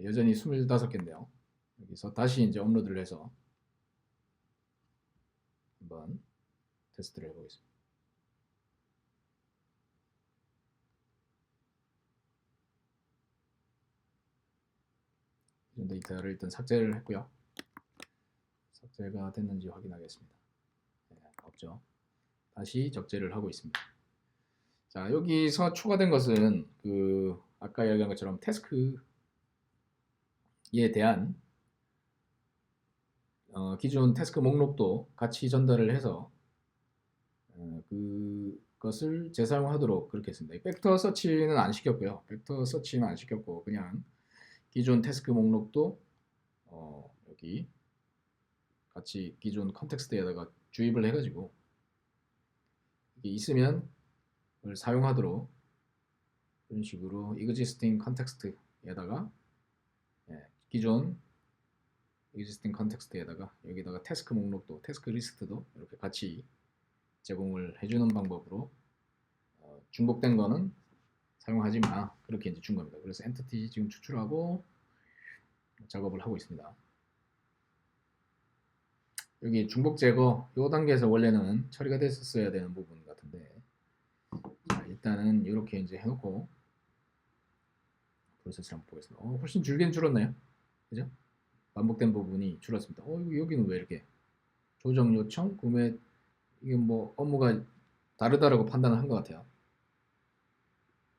자, 여전히 25개인데요. 여기서 다시 이제 업로드를 해서 한번 테스트를 해보겠습니다. 기존 데이터를 일단 삭제를 했고요. 삭제가 됐는지 확인하겠습니다. 네, 없죠. 다시 적재를 하고 있습니다. 자 여기서 추가된 것은 그 아까 이야기한 것처럼 태스크 에 대한 어, 기존 태스크 목록도 같이 전달을 해서 어, 그것을 재사용하도록 그렇게 했습니다. 이 벡터 서치는 안 시켰고요. 벡터 서치는 안 시켰고 그냥 기존 태스크 목록도 어, 여기 같이 기존 컨텍스트에다가 주입을 해가지고 이게 있으면 사용하도록 이런 식으로 existing 예, 기존 existing context에다가 여기다가 태스크 목록도 태스크 리스트도 이렇게 같이 제공을 해주는 방법으로 어, 중복된 거는 사용하지 마 그렇게 이제 준 겁니다. 그래서 엔티티 지금 추출하고 작업을 하고 있습니다. 여기 중복 제거 이 단계에서 원래는 처리가 됐었어야 되는 부분 같은데 자, 일단은 이렇게 이제 해놓고 프로세스를 한번 보겠습니다. 어, 훨씬 줄긴 줄었나요? 그죠? 반복된 부분이 줄었습니다. 어, 여기는 왜 이렇게 조정 요청, 구매 이게 뭐 업무가 다르다라고 판단을 한 것 같아요.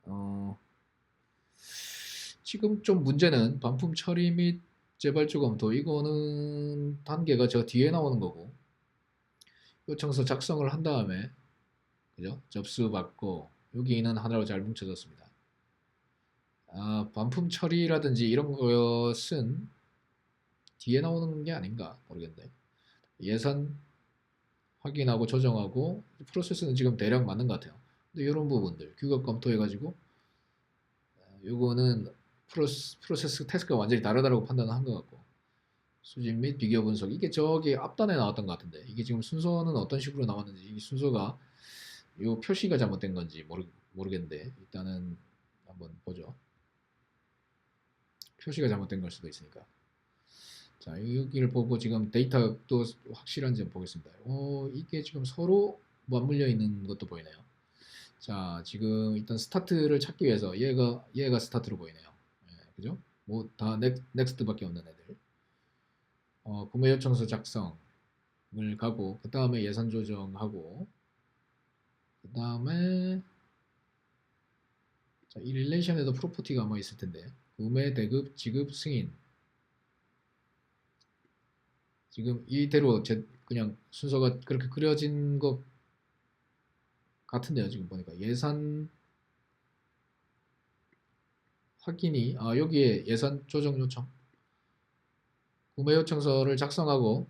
어, 지금 좀 문제는 반품 처리 및 재발주 검토 이거는 단계가 저 뒤에 나오는 거고 요청서 작성을 한 다음에 그죠? 접수 받고 여기는 하나로 잘 뭉쳐졌습니다. 아, 반품 처리라든지 이런 것은 뒤에 나오는 게 아닌가 모르겠네. 예산 확인하고 조정하고 프로세스는 지금 대략 맞는 것 같아요. 근데 이런 부분들 규격 검토해가지고 아, 요거는 프로스, 프로세스 태스크가 완전히 다르다고 판단을 한것 같고 수집 및 비교 분석 이게 저기 앞단에 나왔던 것 같은데 이게 지금 순서는 어떤 식으로 나왔는지 이 순서가 요 표시가 잘못된 건지 모르, 모르겠는데 일단은 한번 보죠 표시가 잘못된 걸 수도 있으니까. 자 여기를 보고 지금 데이터도 확실한지 한번 보겠습니다. 어 이게 지금 서로 맞물려 있는 것도 보이네요. 자 지금 일단 스타트를 찾기 위해서 얘가 얘가 스타트로 보이네요. 예, 그죠? 뭐 다 넥스트밖에 없는 애들. 어, 구매 요청서 작성을 가고 그 다음에 예산 조정하고 그 다음에 자, 이 릴레이션에도 프로퍼티가 아마 있을 텐데 구매 대급 지급 승인. 지금 이대로 제 그냥 순서가 그렇게 그려진 것 같은데요 지금 보니까. 예산 확인이 아 여기에 예산 조정 요청. 구매 요청서를 작성하고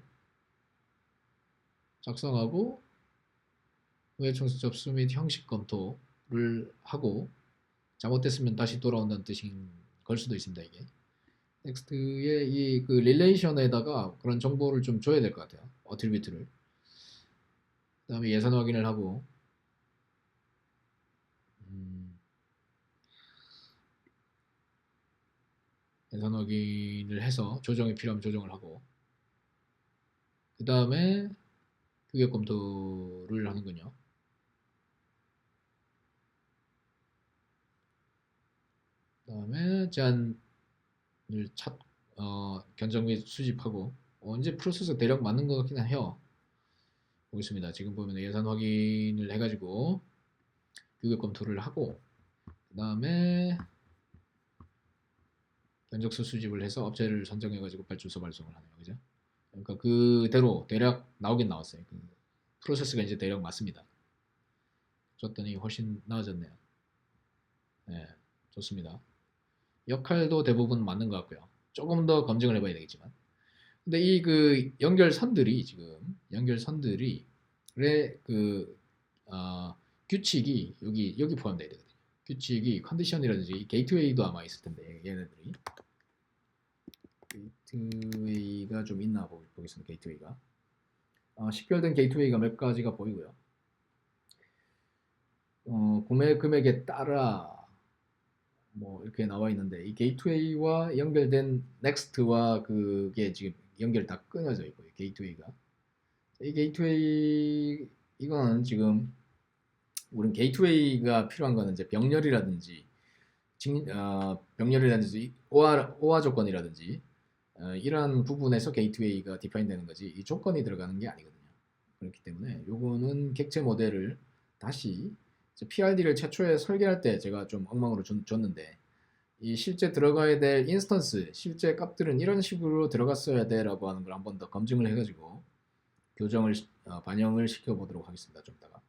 작성하고 구매 요청서 접수 및 형식 검토를 하고 잘못됐으면 다시 돌아온다는 뜻인 걸 수도 있습니다 이게. 텍스트의 이 그 릴레이션에다가 그런 정보를 좀 줘야 될 것 같아요 어트리뷰트를. 그 다음에 예산 확인을 하고. 음, 예산 확인을 해서 조정이 필요하면 조정을 하고. 그 다음에 규격 검토를 하는군요. 그 다음에 제안을 찾, 어, 견적 및 수집하고 어, 이제 프로세스 대략 맞는 것 같긴 해요. 보겠습니다. 지금 보면 예산 확인을 해가지고 규격 검토를 하고 그 다음에 견적서 수집을 해서 업체를 선정해가지고 발주서 발송을 하네요. 그죠? 그러니까 그대로 대략 나오긴 나왔어요. 그 프로세스가 이제 대략 맞습니다. 줬더니 훨씬 나아졌네요. 네, 좋습니다. 역할도 대부분 맞는 것 같고요. 조금 더 검증을 해봐야 되겠지만. 근데 이 그 연결선들이 지금 연결선들이 그 어, 규칙이 여기 여기 포함되어 되거든요. 규칙이 컨디션이라든지 게이트웨이도 아마 있을 텐데 얘네들이 게이트웨이가 좀 있나 보, 보겠습니다. 게이트웨이가 어, 식별된 게이트웨이가 몇 가지가 보이고요. 어, 구매 금액에 따라 뭐 이렇게 나와 있는데 이 게이트웨이와 연결된 넥스트와 그게 지금 연결 다 끊어져 있고 이 게이트웨이가 이 게이트웨이 이거는 지금 우린 게이트웨이가 필요한 거는 이제 병렬이라든지 직- 어, 병렬이라든지 오화, 오화 조건이라든지 어, 이러한 부분에서 게이트웨이가 디파인 되는 거지 이 조건이 들어가는 게 아니거든요. 그렇기 때문에 요거는 객체 모델을 다시 PRD를 최초에 설계할 때 제가 좀 엉망으로 줬, 줬는데 이 실제 들어가야 될 인스턴스 실제 값들은 이런 식으로 들어갔어야 돼라고 하는 걸 한 번 더 검증을 해가지고 교정을 시- 어, 반영을 시켜 보도록 하겠습니다. 좀 이따가.